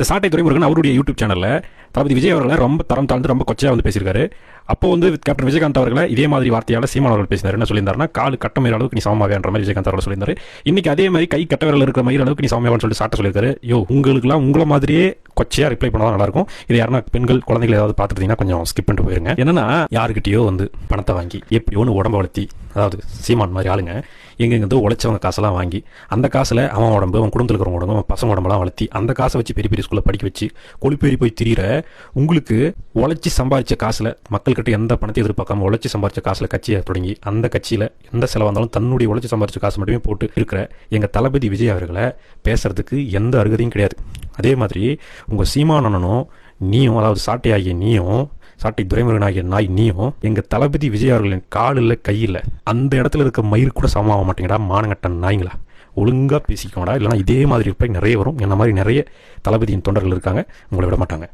இந்த சாட்டை துறைமுருகன் அவருடைய யூடியூப் சேனலில் தளபதி விஜய் அவர்களை ரொம்ப தரம் தாழ்ந்து ரொம்ப கொச்சையாக வந்து பேசியிருக்காரு. அப்போ வந்து கேப்டன் விஜயகாந்த் அவர்களை இதே மாதிரி வார்த்தையால் சீமான் அவர்கள் பேசினார். என்ன சொல்லியிருந்தாருன்னா கால் கட்ட கட்டமைற அளவுக்கு நீ சமமாவேன்ற மாதிரி விஜயகாந்த் அவர்கள் சொல்லியிருந்தாரு. இன்னைக்கு அதே மாதிரி கை கட்ட விரல் இருக்கிற மாதிரி அளவுக்கு நீ சமமாவேன்னு சொல்லிட்டு சாட்ட சொல்லியிருக்காரு. யோ உங்களுக்குலாம் உங்களை மாதிரியே கொச்சையாக ரிப்ளை பண்ணால் நல்லா இருக்கும் இது யாருன்னா பெண்கள் குழந்தைகள் ஏதாவது பார்த்துட்டீங்கன்னா கொஞ்சம் ஸ்கிப் பண்ணிட்டு போயிருங்க. என்னன்னா யாருக்கிட்டயோ வந்து பணத்தை வாங்கி எப்படியோன்னு உடம்ப வளர்த்தி அதாவது சீமான் மாதிரி ஆளுங்க எங்கெங்க உழைச்சவங்க காசெல்லாம் வாங்கி அந்த காசில் அவன் உடம்பு அவன் குடும்பத்தில் இருக்கிறவங்க உடம்பு அவன் பசங்க உடம்பெல்லாம் வளர்த்தி அந்த காசை வச்சு பெரிய பெரிய ஸ்கூலில் படிக்க வச்சு கொழுப்பேறி போய் திரியிற உங்களுக்கு உழைச்சி சம்பாதிச்ச காசில் மக்கள்கிட்ட எந்த பணத்தை எதிர்பார்க்காம உழைச்சி சம்பாரிச்ச காசில் கட்சியை தொடங்கி அந்த கட்சியில் எந்த செலவாக இருந்தாலும் தன்னுடைய உழைச்சி சம்பாரிச்ச காசு மட்டுமே போட்டு இருக்கிற எங்கள் தளபதி விஜய் அவர்களை பேசுறதுக்கு எந்த அருகதையும் கிடையாது. அதே மாதிரி உங்கள் சீமானனும் நீயும் அதாவது சாட்டை ஆகிய நீயும் சாட்டை துரைமுருகனாகிய நாய் நீயும் எங்க தளபதி விஜய் அவர்களின் காலில் கையில் அந்த இடத்துல இருக்க மயிர் கூட சமமாக மாட்டேங்கடா மானங்கட்டன் நாய்ங்களா ஒழுங்காக பேசிக்கோடா இல்லைனா இதே மாதிரி இருப்ப நிறைய வரும். என்ன மாதிரி நிறைய தளபதியின் தொண்டர்கள் இருக்காங்க உங்களை விட மாட்டாங்க.